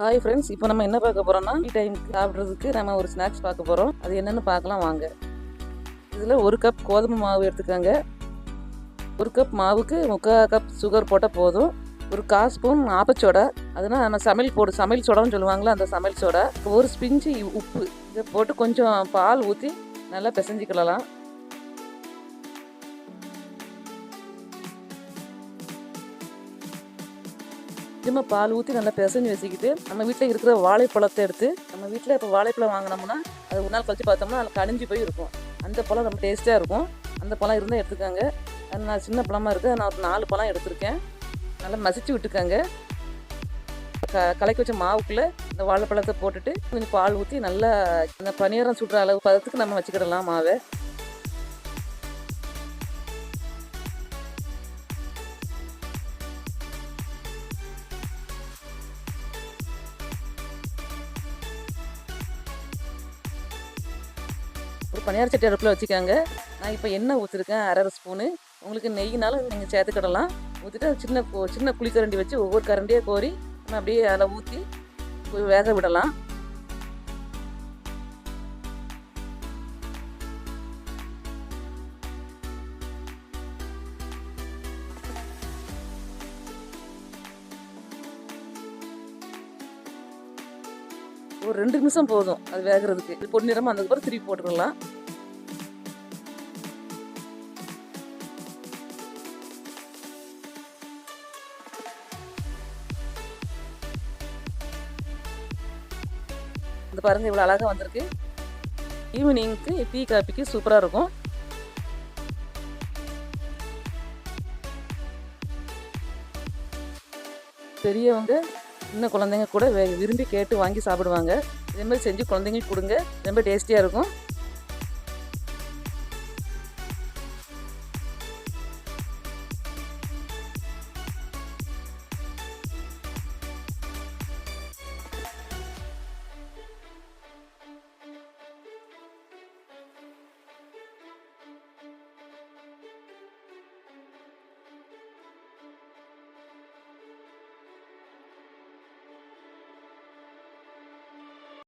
Hi friends இப்போ நம்ம என்ன பார்க்க போகிறோம்னா டீ டைம் சாப்பிட்றதுக்கு நம்ம ஒரு ஸ்நாக்ஸ் பார்க்க போகிறோம் அது என்னென்னு பார்க்கலாம் வாங்க. இதில் ஒரு கப் கோதுமை மாவு எடுத்துக்கோங்க. ஒரு கப் மாவுக்கு முக்கால் கப் சுகர் போட்டால் போதும். ஒரு கால் ஸ்பூன் ஆப்பச்சோடா. அதுனா நம்ம சமையல் போடு சமையல் சோடான்னு சொல்லுவாங்களே அந்த சமையல் சோடா. ஒரு ஸ்பிஞ்சு உப்பு இதை போட்டு கொஞ்சம் பால் ஊற்றி நல்லா பிசைஞ்சிக்கலாம் திரும்ப பால் ஊற்றி நல்லா பிசைஞ்சு வச்சுக்கிட்டு நம்ம வீட்டில் இருக்கிற வாழைப்பழத்தை எடுத்து நம்ம வீட்டில் இப்போ வாழைப்பழம் வாங்கினோம்னா அது ஒரு நாள் கழிச்சு பார்த்தோம்னா அதில் கணிஞ்சு போய் இருக்கும். அந்த பழம் ரொம்ப டேஸ்ட்டாக இருக்கும். அந்த பழம் இருந்தால் எடுத்துக்காங்க. அது நான் சின்ன பழமாக இருக்குது நான் ஒரு நாலு பழம் எடுத்திருக்கேன். நல்லா மசிச்சு விட்டுக்காங்க. க கலக்கி வச்ச மாவுக்குள்ளே இந்த வாழைப்பழத்தை போட்டுட்டு கொஞ்சம் பால் ஊற்றி நல்லா அந்த பனியாரம் சுடுற அளவு பதத்துக்கு நம்ம வச்சுக்கிடலாம் மாவை. ஒரு பனியார சட்டி அடுப்பில் வச்சுக்கோங்க. நான் இப்போ எண்ணெய் ஊற்றிருக்கேன் அரை ஸ்பூனு உங்களுக்கு நெய்னாலும் நீங்கள் சேர்த்துக்கிடலாம். ஊற்றிட்டு சின்ன சின்ன குழிக்கரண்டி வச்சு ஒவ்வொரு கரண்டியாக கோரி நம்ம அப்படியே அதில் ஊற்றி வேக விடலாம். ஒரு ரெண்டு நிமிஷம் போதும் அது வேகிறதுக்கு. இது பொன்னிறமாக அதுக்கப்புறம் திருப்பி போட்டுக்கலாம் இந்த பாருங்க இவ்வளோ அழகாக வந்திருக்கு. ஈவினிங்க்கு டீ காப்பிக்கு சூப்பராக இருக்கும். பெரியவங்க சின்ன குழந்தைங்க கூட வே- விரும்பி கேட்டு வாங்கி சாப்பிடுவாங்க. இதே மாதிரி செஞ்சு குழந்தைங்களுக்கு கொடுங்க. ரொம்ப டேஸ்டியாக இருக்கும்.